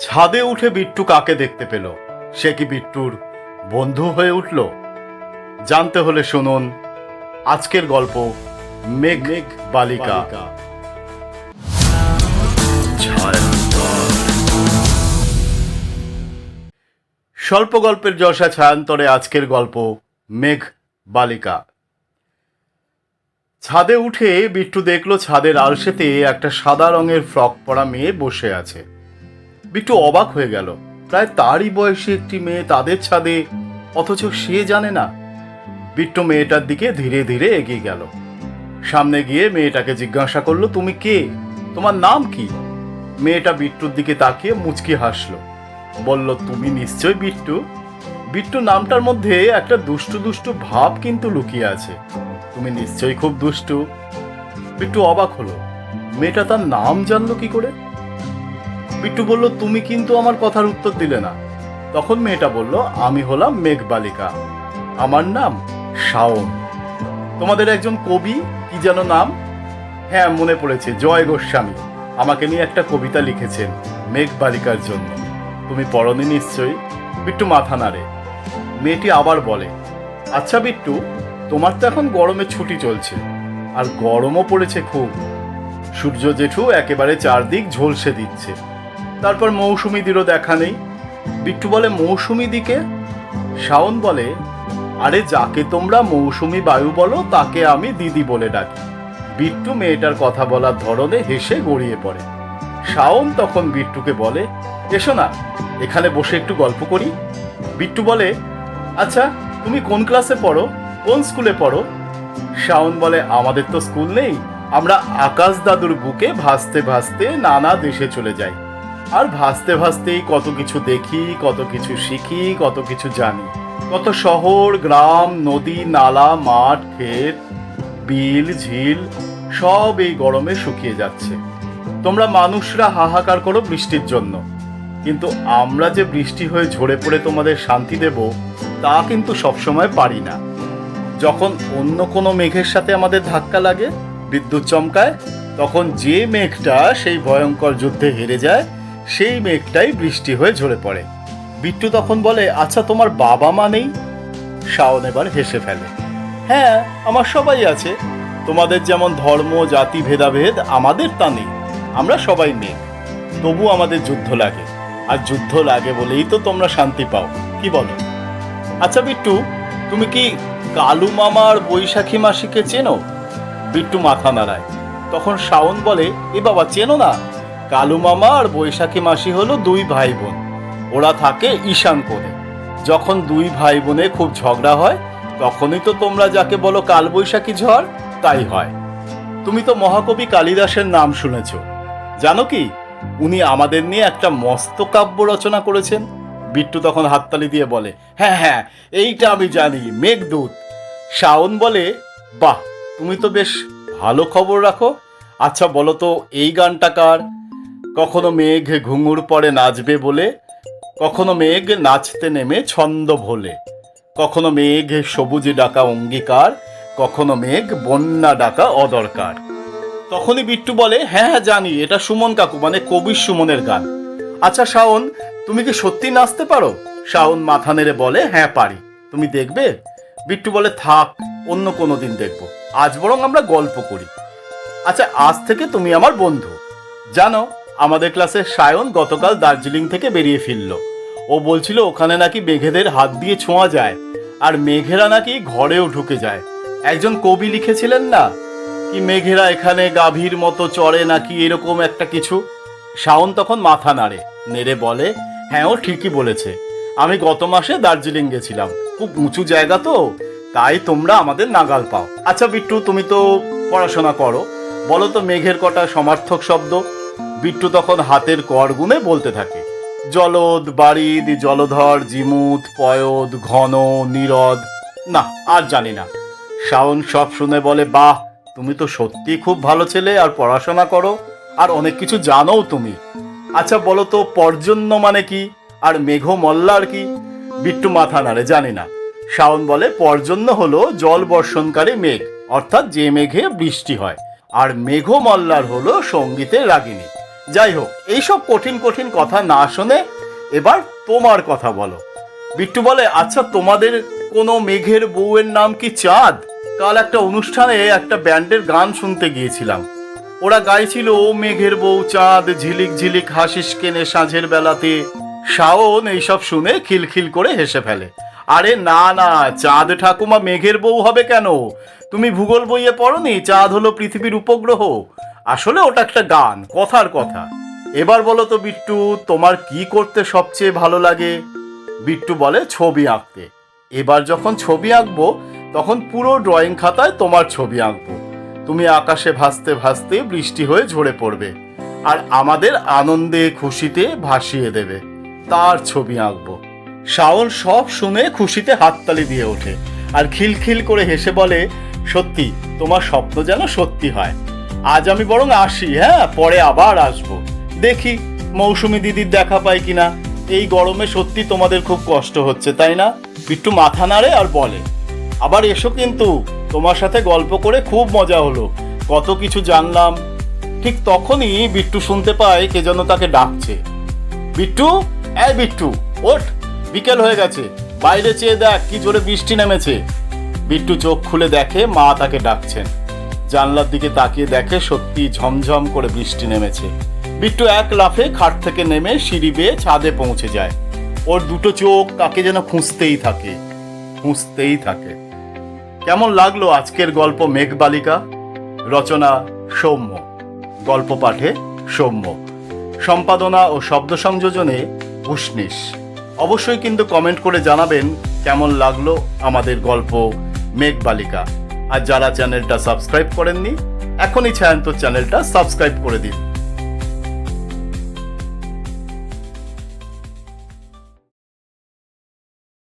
ছাদে উঠে বিট্টু কাকে দেখতে পেল? সে কি বিট্টুর বন্ধু হয়ে উঠল? জানতে হলে শুনুন আজকের গল্প মেঘ মেঘ বালিকা। স্বল্প গল্পের যশা ছায়ান্তরে আজকের গল্প মেঘ বালিকা। ছাদে উঠে বিট্টু দেখল ছাদের আলসেতে একটা সাদা রঙের ফ্রক পরা মেয়ে বসে আছে। বিট্টু অবাক হয়ে গেল। প্রায় তারই বয়সী একটি মেয়ে তাদের ছাদে, অথচ সে জানে না। বিট্টু মেয়েটার দিকে ধীরে ধীরে এগিয়ে গেল। সামনে গিয়ে মেয়েটাকে জিজ্ঞাসা করল, তুমি কে? তোমার নাম কি? মেয়েটা বিট্টুর দিকে তাকিয়ে মুচকি হাসলো। বলল, তুমি নিশ্চয় বিট্টু? বিট্টু নামটার মধ্যে একটা দুষ্টু দুষ্টু ভাব কিন্তু লুকিয়ে আছে। তুমি নিশ্চয়ই খুব দুষ্টু? বিট্টু অবাক হলো। মেয়েটা তার নাম জানলো কি করে? বিট্টু বলল, তুমি কিন্তু আমার কথার উত্তর দিলে না। তখন মেয়েটা বলল, আমি হলাম মেঘ বালিকা আমার নাম শাওন। তোমাদের একজন কবি, কি যেন নাম? হ্যাঁ মনে পড়েছে, জয় গোস্বামী। আমাকে নিয়ে একটা কবিতা লিখেছেন মেঘ বালিকার জন্য। তুমি পড়নি নিশ্চয়ই? বিট্টু মাথা নাড়ে। মেয়েটি আবার বলে আচ্ছা বিট্টু, তোমার তো এখন গরমে ছুটি চলছে, আর গরমও পড়েছে খুব। সূর্য জেঠু একেবারে চারদিক ঝলসে দিচ্ছে। তারপর মৌসুমিদিরও দেখা নেই। বিট্টু বলে, মৌসুমি দিকে? শাওন বলে, আরে যাকে তোমরা মৌসুমি বায়ু বলো, তাকে আমি দিদি বলে ডাকি। বিট্টু মেয়েটার কথা বলার ধরনে হেসে গড়িয়ে পড়ে। শাওন তখন বিট্টুকে বলে, এসো না, এখানে বসে একটু গল্প করি। বিট্টু বলে আচ্ছা তুমি কোন ক্লাসে পড়ো? কোন স্কুলে পড়ো? শাওন বলে, আমাদের তো স্কুল নেই, আমরা আকাশ দাদুর বুকে ভাসতে ভাসতে নানা দেশে চলে যাই। আর ভাসতে ভাসতেই কত কিছু দেখি, কত কিছু শিখি, কত কিছু জানি। কত শহর, গ্রাম, নদী, নালা, মাঠ ক্ষেত বিল, ঝিল, সব এই গরমে শুকিয়ে যাচ্ছে। তোমরা মানুষরা হাহাকার করো বৃষ্টির জন্য। কিন্তু আমরা যে বৃষ্টি হয়ে ঝরে পড়ে তোমাদের শান্তি দেব, তা কিন্তু সবসময় পারি না। যখন অন্য কোনো মেঘের সাথে আমাদের ধাক্কা লাগে, বিদ্যুৎ চমকায়, তখন যে মেঘটা সেই ভয়ঙ্কর যুদ্ধে হেরে যায় সেই মেঘটাই বৃষ্টি হয়ে ঝরে পড়ে। বিট্টু তখন বলে আচ্ছা তোমার বাবা মা নেই? শাওন এবার হেসে ফেলে হ্যাঁ আমার সবাই আছে। তোমাদের যেমন ধর্ম, জাতি, ভেদাভেদ, আমাদের তা নেই। আমরা সবাই মেঘ। তবু আমাদের যুদ্ধ লাগে। আর যুদ্ধ লাগে বলেই তো তোমরা শান্তি পাও। কি বলো? আচ্ছা বিট্টু, তুমি কি কালু মামার বৈশাখী মাসিকে চেনো? বিট্টু মাথা নাড়ায়। তখন শাওন বলে, এ বাবা, চেনো না। কালু মামা আর বৈশাখী মাসি হলো দুই ভাই বোন ওরা থাকে ঈশান কোণে যখন দুই ভাই বোনে খুব ঝগড়া হয়, তখনই তো তোমরা যাকে বলো কাল বৈশাখী ঝড়, তাই হয়। তুমি তো মহাকবি কালিদাসের নাম শুনেছ। জানো কি? উনি আমাদের নিয়ে একটা মস্ত কাব্য রচনা করেছেন। বিট্টু তখন হাততালি দিয়ে বলে হ্যাঁ হ্যাঁ এইটা আমি জানি, মেঘদূত। শাওন বলে, বাহ, তুমি তো বেশ ভালো খবর রাখো। আচ্ছা বলো তো, এই গানটা কার? কখনো মেঘ ঘুঙুর পরে নাচবে বলে, কখনো মেঘ নাচতে নেমে ছন্দ ভোলে, কখনো মেঘ সবুজে ডাকা অঙ্গীকার, কখনো মেঘ বন্যা ডাকা অদরকার। তখনই বিট্টু বলে হ্যাঁ হ্যাঁ জানি, এটা সুমন কাকু মানে কবির সুমনের গান। আচ্ছা শাওন, তুমি কি সত্যি নাচতে পারো? শাওন মাথা নেড়ে বলে হ্যাঁ পারি। তুমি দেখবে? বিট্টু বলে, থাক, অন্য কোনো দিন দেখব। আজ বরং আমরা গল্প করি। আচ্ছা আজ থেকে তুমি আমার বন্ধু। জানো আমাদের ক্লাসের সায়ন গতকাল দার্জিলিং থেকে বেরিয়ে ফিরল। ও বলছিল, ওখানে নাকি মেঘেদের হাত দিয়ে ছোঁয়া যায় আর মেঘেরা নাকি ঘরেও ঢুকে যায়। একজন কবি লিখেছিলেন না, কি মেঘেরা এখানে গাভীর মতো চড়ে নাকি এরকম একটা কিছু? শাওন তখন মাথা নাড়ে, নেড়ে বলে হ্যাঁ ও ঠিকই বলেছে। আমি গত মাসে দার্জিলিং গেছিলাম। খুব উঁচু জায়গা তো, তাই তোমরা আমাদের নাগাল পাও। আচ্ছা বিট্টু, তুমি তো পড়াশোনা করো। বলো তো মেঘের কটা সমার্থক শব্দ? বিট্টু তখন হাতের কর গুনে বলতে থাকে। জলদ, বারিদ, জলধর, জিমুত, পয়দ, ঘন, নীরদ, না, আর জানি না। শাওন সব শুনে বলে, বাহ, তুমি তো সত্যি খুব ভালো ছেলে, আর পড়াশোনা করো, আর অনেক কিছু জানো তুমি। আচ্ছা বলো তো, পর্জন্য মানে কি? আর মেঘ মল্লার কি? বিট্টু মাথা নাড়ে, জানি না। শাওন বলে, পর্জন্য হলো জল বর্ষণকারী মেঘ, অর্থাৎ যে মেঘে বৃষ্টি হয়। আর মেঘ মল্লার হলো সঙ্গীতের রাগিনী যাই হোক এইসব কঠিন কঠিন কথা না শুনে এবার তোমার কথা বলো। বিট্টু বলে আচ্ছা তোমাদের কোনো মেঘের বউয়ের নাম কি চাঁদ? কাল একটা অনুষ্ঠানে একটা ব্যান্ডের গান শুনতে গিয়েছিলাম। ওরা গাইছিল, ও মেঘের বউ, চাঁদ, ঝিলিক ঝিলিক হাসিস কেনে সাঁঝের বেলাতে। শাওন এইসব শুনে খিলখিল করে হেসে ফেলে। আরে না না, চাঁদ ঠাকুমা মেঘের বউ হবে কেন? তুমি ভূগোল বইয়ে পড়নি, চাঁদ হলো পৃথিবীর উপগ্রহ। আসলে ওটা একটা গান, কথার কথা। এবার বলো তো বিট্টু, তোমার কি করতে সবচেয়ে ভালো লাগে? বিট্টু বলে, ছবি আঁকতে। এবার যখন ছবি আঁকবো, তখন পুরো ড্রয়িং খাতায় তোমার ছবি আঁকবো। তুমি আকাশে ভাসতে ভাসতে বৃষ্টি হয়ে ঝরে পড়বে। আর আমাদের আনন্দে খুশিতে ভাসিয়ে দেবে। তার ছবি আঁকবো। শাওন সব শুনে খুশিতে হাততালি দিয়ে ওঠে আর খিলখিল করে হেসে বলে, সত্যি, তোমার স্বপ্ন যেন সত্যি হয়। আজ আমি বরং আসি হ্যাঁ পরে আবার আসব। দেখি, মৌসুমী দিদির দেখা পাই কিনা। এই গরমে সত্যি তোমাদের খুব কষ্ট হচ্ছে, তাই না? বিট্টু মাথা নাড়ে আর বলে, আবার এসো কিন্তু, তোমার সাথে গল্প করে খুব মজা হলো। কত কিছু জানলাম। ঠিক তখনই বিট্টু শুনতে পায় কে যেন তাকে ডাকছে। বিট্টু? এই বিট্টু, ওঠ। বিকেল হয়ে গেছে। বাইরে চেয়ে দেখ কি জোরে বৃষ্টি নেমেছে। বিট্টু চোখ খুলে দেখে মা তাকে ডাকছেন। জানলার দিকে তাকিয়ে দেখে সত্যি ঝমঝম করে বৃষ্টি নেমেছে। বিট্টু এক লাফে খাট থেকে নেমে সিঁড়ি বেয়ে ছাদে পৌঁছে যায়। ওর দুটো চোখ তাকে যেন খুঁজতেই থাকে। খুঁজতেই থাকে। কেমন লাগল আজকের গল্প মেঘবালিকা? রচনা সৌম্য। গল্প পাঠে সৌম্য। সম্পাদনা ও শব্দ সংযোজনে উষ্ণিস অবশ্যই কিন্তু কমেন্ট করে জানাবেন কেমন লাগল আমাদের গল্প মেঘবালিকা আর যারা চ্যানেলটা সাবস্ক্রাইব করেননি, এখনই ছায়ান্তর চ্যানেলটা সাবস্ক্রাইব করে দিন।